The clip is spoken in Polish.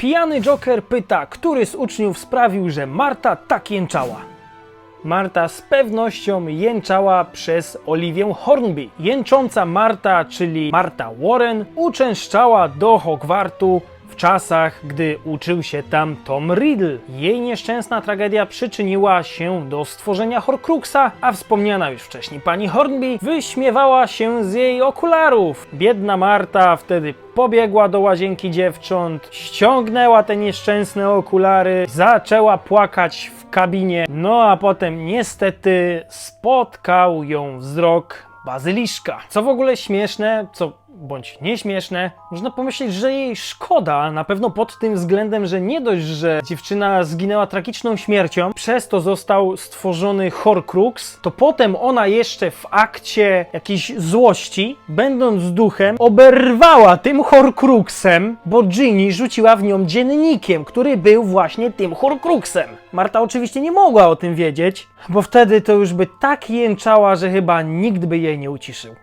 Pijany Joker pyta, który z uczniów sprawił, że Marta tak jęczała. Marta z pewnością jęczała przez Oliwię Hornby. Jęcząca Marta, czyli Marta Warren, uczęszczała do Hogwartu czasach, gdy uczył się tam Tom Riddle. Jej nieszczęsna tragedia przyczyniła się do stworzenia Horcruxa, a wspomniana już wcześniej pani Hornby wyśmiewała się z jej okularów. Biedna Marta wtedy pobiegła do łazienki dziewcząt, ściągnęła te nieszczęsne okulary, zaczęła płakać w kabinie, no a potem niestety spotkał ją wzrok bazyliszka. Co w ogóle śmieszne, co bądź nieśmieszne, można pomyśleć, że jej szkoda, na pewno pod tym względem, że nie dość, że dziewczyna zginęła tragiczną śmiercią, przez to został stworzony Horcrux, to potem ona jeszcze w akcie jakiejś złości, będąc duchem, oberwała tym Horcruxem, bo Ginny rzuciła w nią dziennikiem, który był właśnie tym Horcruxem. Marta oczywiście nie mogła o tym wiedzieć, bo wtedy to już by tak jęczała, że chyba nikt by jej nie uciszył.